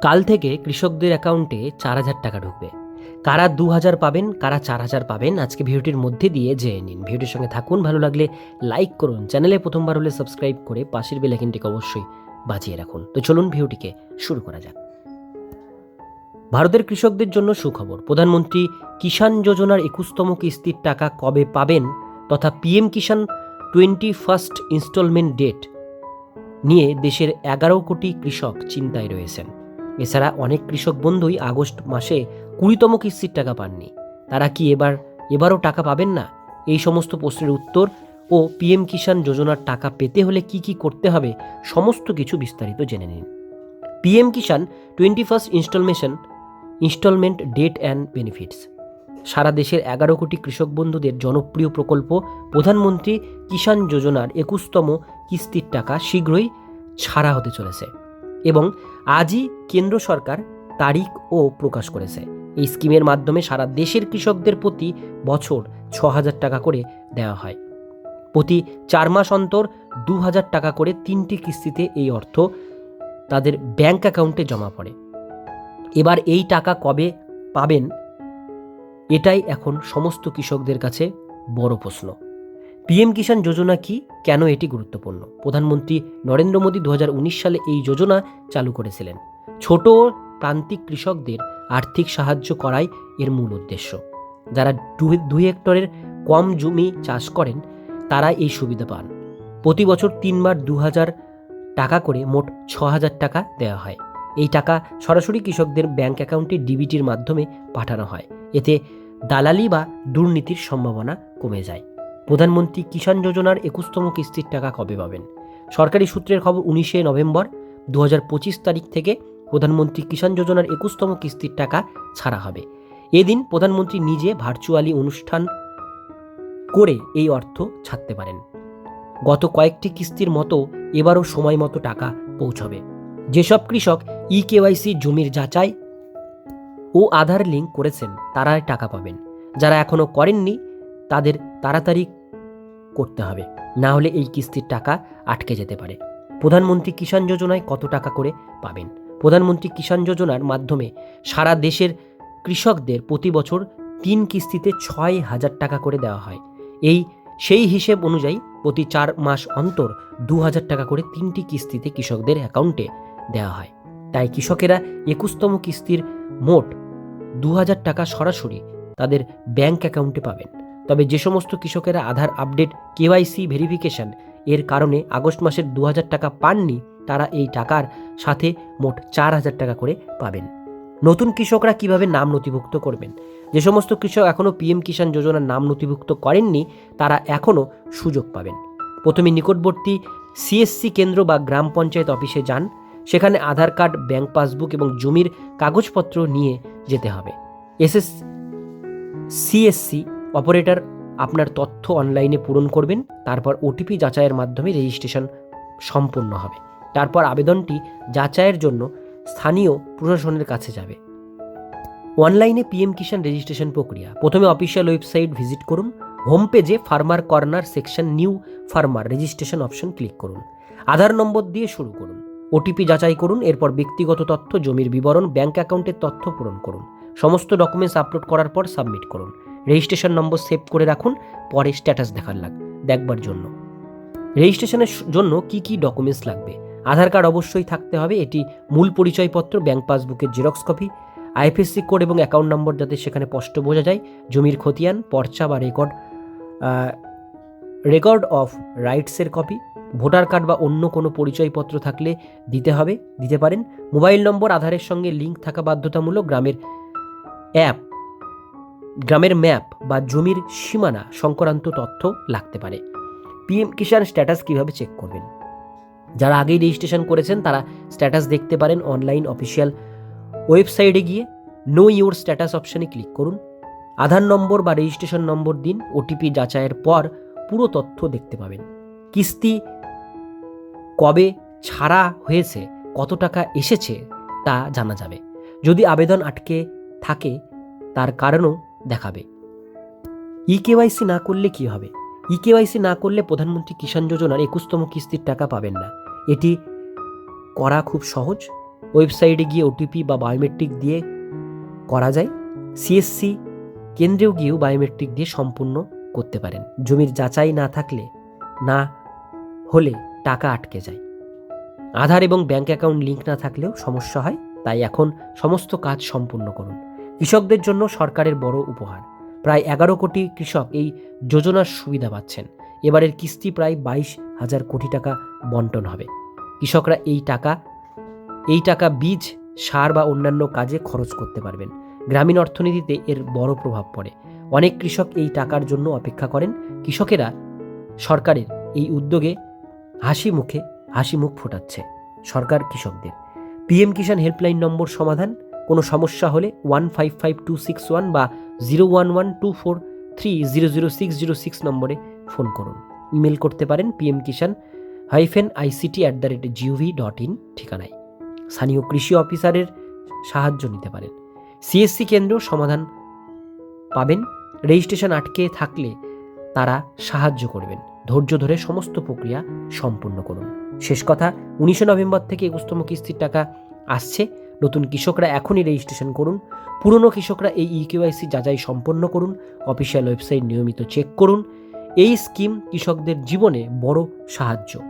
কাল থেকে কৃষকদের অ্যাকাউন্টে চার হাজার টাকা ঢুকবে। কারা দু হাজার পাবেন, কারা চার হাজার পাবেন, আজকে ভিডিওটির মধ্যে দিয়ে জেনে নিন। ভিডিওটির সঙ্গে থাকুন, ভালো লাগলে লাইক করুন। চ্যানেলে প্রথমবার হলে সাবস্ক্রাইব করে পাশের বেলাইকিনটিকে অবশ্যই বাজিয়ে রাখুন। তো চলুন ভিডিওটিকে শুরু করা যাক। ভারতের কৃষকদের জন্য সুখবর, প্রধানমন্ত্রী কিষাণ যোজনার একুশতম কিস্তির টাকা কবে পাবেন তথা PM Kisan twenty first installment date নিয়ে দেশের এগারো কোটি কৃষক চিন্তায় রয়েছেন। এছাড়া অনেক কৃষক বন্ধুই আগস্ট মাসে কুড়িতম কিস্তির টাকা পাননি। তারা কি এবার, এবারও টাকা পাবেন না? এই সমস্ত প্রশ্নের উত্তর ও পিএম কিষাণ যোজনার টাকা পেতে হলে কি কি করতে হবে সমস্ত কিছু বিস্তারিত জেনে নিন। PM Kisan twenty first installment, installment date and benefits. সারা দেশের এগারো কোটি কৃষক বন্ধুদের জনপ্রিয় প্রকল্প প্রধানমন্ত্রী কিষাণ যোজনার একুশতম কিস্তির টাকা শীঘ্রই ছাড়া হতে চলেছে। এবং আজই কেন্দ্র সরকার তারিখ ও প্রকাশ করেছে। এই স্কিমের মাধ্যমে সারা দেশের কৃষকদের প্রতি বছর ছ হাজার টাকা করে দেওয়া হয়। প্রতি চার মাস অন্তর দু হাজার টাকা করে তিনটি কিস্তিতে এই অর্থ তাদের ব্যাংক অ্যাকাউন্টে জমা পড়ে। এবার এই টাকা কবে পাবেন, এটাই এখন সমস্ত কৃষকদের কাছে বড় প্রশ্ন। পিএম কিষাণ যোজনা কি? কেন এটি গুরুত্বপূর্ণ? প্রধানমন্ত্রী নরেন্দ্র মোদী দু হাজার উনিশ সালে এই যোজনা চালু করেছিলেন। ছোট প্রান্তিক কৃষকদের আর্থিক সাহায্য করাই এর মূল উদ্দেশ্য। যারা দুই হেক্টরের কম জমি চাষ করেন, তারা এই সুবিধা পান। প্রতি বছর তিনবার দু হাজার টাকা করে মোট ছ হাজার টাকা দেওয়া হয়। এই টাকা সরাসরি কৃষকদের ব্যাংক অ্যাকাউন্টে ডিবিটির মাধ্যমে পাঠানো হয়। এতে দালালি বা দুর্নীতির সম্ভাবনা কমে যায়। প্রধানমন্ত্রী কিষাণ যোজনার একুশতম কিস্তির টাকা কবে পাবেন? সরকারি সূত্রের খবর উনিশে নভেম্বর দু হাজার পঁচিশ তারিখ থেকে প্রধানমন্ত্রী কিষাণ যোজনার একুশতম কিস্তির টাকা ছাড়া হবে। এদিন প্রধানমন্ত্রী নিজে ভার্চুয়ালি অনুষ্ঠান করে এই অর্থ ছাড়তে পারেন। গত কয়েকটি কিস্তির মতো এবারও সময় মতো টাকা পৌঁছবে। যেসব কৃষক ই কেওয়াইসি জমির যাচাই ও আধার লিঙ্ক করেছেন, তারাই টাকা পাবেন। যারা এখনও করেননি, তাদের তাড়াতাড়ি করতে হবে। না হলে এই কিস্তির টাকা আটকে যেতে পারে। প্রধানমন্ত্রী কিষাণ যোজনায় কত টাকা করে পাবেন? প্রধানমন্ত্রী কিষাণ যোজনার মাধ্যমে সারা দেশের কৃষকদের প্রতি বছর তিন কিস্তিতে ছয় হাজার টাকা করে দেওয়া হয়। এই সেই হিসেব অনুযায়ী প্রতি চার মাস অন্তর দু হাজার টাকা করে তিনটি কিস্তিতে কৃষকদের অ্যাকাউন্টে দেওয়া হয়। তাই কৃষকেরা একুশতম কিস্তির মোট দু হাজার টাকা সরাসরি তাদের ব্যাংক অ্যাকাউন্টে পাবেন। তবে যে সমস্ত কৃষকেরা আধার আপডেট কেওয়াইসি ভেরিফিকেশন এর কারণে আগস্ট মাসের দু হাজার টাকা পাননি, তারা এই টাকার সাথে মোট চার হাজার টাকা করে পাবেন। নতুন কৃষকরা কীভাবে নাম নথিভুক্ত করবেন? যে সমস্ত কৃষক এখনও পিএম কিষাণ যোজনার নাম নথিভুক্ত করেননি, তারা এখনও সুযোগ পাবেন। প্রথমে নিকটবর্তী সিএসসি কেন্দ্র বা গ্রাম পঞ্চায়েত অফিসে যান, সেখানে আধার কার্ড, ব্যাংক পাসবুক এবং জমির কাগজপত্র নিয়ে যেতে হবে। এসএস সিএসসি অপারেটর, আপনার তথ্য অনলাইনে পূরণ করবেন, তারপর ওটিপি যাচাইয়ের মাধ্যমে রেজিস্ট্রেশন সম্পূর্ণ হবে। তারপর আবেদনটি যাচাইয়ের জন্য স্থানীয় প্রশাসনের কাছে যাবে। অনলাইনে পিএম কিষাণ রেজিস্ট্রেশন প্রক্রিয়া। প্রথমে অফিসিয়াল ওয়েবসাইট ভিজিট করুন, হোম পেজে farmer corner section new farmer registration option click করুন। আধার নম্বর দিয়ে শুরু করুন। ওটিপি যাচাই করুন, এরপর ব্যক্তিগত তথ্য, জমির বিবরণ, ব্যাংক অ্যাকাউন্টের তথ্য পূরণ করুন। সমস্ত ডকুমেন্টস আপলোড করার পর সাবমিট করুন। রেজিস্ট্রেশন নম্বর সেভ করে রাখুন, পরে স্ট্যাটাস দেখার লাগ, দেখবার জন্য। রেজিস্ট্রেশনের জন্য কি কি ডকুমেন্টস লাগবে? আধার কার্ড অবশ্যই থাকতে হবে, এটি মূল পরিচয়পত্র, ব্যাংক পাসবুকের জেরক্স কপি, আইএফএসসি কোড এবং অ্যাকাউন্ট নম্বর যাতে সেখানে স্পষ্ট বোঝা যায়, জমির খতিয়ান, পর্চা বা রেকর্ড রেকর্ড অফ রাইটসের কপি, ভোটার কার্ড বা অন্য কোনো পরিচয়পত্র থাকলে দিতে হবে, দিতে পারেন। মোবাইল নম্বর, আধারের সঙ্গে লিঙ্ক থাকা বাধ্যতামূলক, গ্রামের অ্যাপ গ্রামের ম্যাপ বা জমির সীমানা সংক্রান্ত তথ্য লাগতে পারে। পিএম কিষাণ স্ট্যাটাস কীভাবে চেক করবেন? যারা আগেই রেজিস্ট্রেশন করেছেন, তারা স্ট্যাটাস দেখতে পারেন অনলাইন অফিসিয়াল ওয়েবসাইটে গিয়ে। নো ইউর স্ট্যাটাস অপশানে ক্লিক করুন। আধার নম্বর বা রেজিস্ট্রেশন নম্বর দিন ওটিপি যাচাইয়ের পর পুরো তথ্য দেখতে পাবেন। কিস্তি কবে ছাড়া হয়েছে, কত টাকা এসেছে তা জানা যাবে। যদি আবেদন আটকে থাকে, তার কারণও দেখাবে। ই কেওয়াইসি না করলে কি হবে? ই কেওয়াইসি না করলে প্রধানমন্ত্রী কিষাণ যোজনার একুশতম কিস্তির টাকা পাবেন না। এটি করা খুব সহজ। ওয়েবসাইটে গিয়ে ওটিপি বা বায়োমেট্রিক দিয়ে করা যায়। সিএসসি কেন্দ্রেও গিয়েও বায়োমেট্রিক দিয়ে সম্পূর্ণ করতে পারেন। জমির যাচাই না থাকলে, না হলে টাকা আটকে যায়। আধার এবং ব্যাংক অ্যাকাউন্ট লিঙ্ক না থাকলেও সমস্যা হয়। তাই এখন সমস্ত কাজ সম্পূর্ণ করুন। কৃষকদের জন্য সরকারের বড় উপহার। প্রায় এগারো কোটি কৃষক এই যোজনার সুবিধা পাচ্ছেন। এবারের কিস্তি প্রায় বাইশ হাজার কোটি টাকা বন্টন হবে। কৃষকরা এই টাকা এই টাকা বীজ, সার বা অন্যান্য কাজে খরচ করতে পারবেন। গ্রামীণ অর্থনীতিতে এর বড় প্রভাব পড়ে। অনেক কৃষক এই টাকার জন্য অপেক্ষা করেন। কৃষকেরা সরকারের এই উদ্যোগে হাসি মুখে, হাসি মুখ ফোটাচ্ছে সরকার কৃষকদের। পিএম কিষাণ হেল্পলাইন নম্বর সমাধান। কোনো সমস্যা হলে one five five two six one বা zero one one two four three zero zero six zero six নম্বরে ফোন করুন। ইমেল করতে পারেন PM Kisan hyphen ICT at the rate gov dot in ঠিকানায়। স্থানীয় কৃষি অফিসারের সাহায্য নিতে পারেন। সিএসসি কেন্দ্র সমাধান পাবেন। রেজিস্ট্রেশন আটকে থাকলে তারা সাহায্য করবেন। ধৈর্য ধরে সমস্ত প্রক্রিয়া সম্পূর্ণ করুন। শেষ কথা, উনিশে নভেম্বর থেকে একুশতম কিস্তির টাকা আসছে। নতুন কৃষকরা এখনই রেজিস্ট্রেশন করুন। পুরনো কৃষকরা এই ইকেওয়াইসি যাচাই সম্পন্ন করুন। অফিসিয়াল ওয়েবসাইট নিয়মিত চেক করুন। এই স্কিম কৃষকদের জীবনে বড় সাহায্য।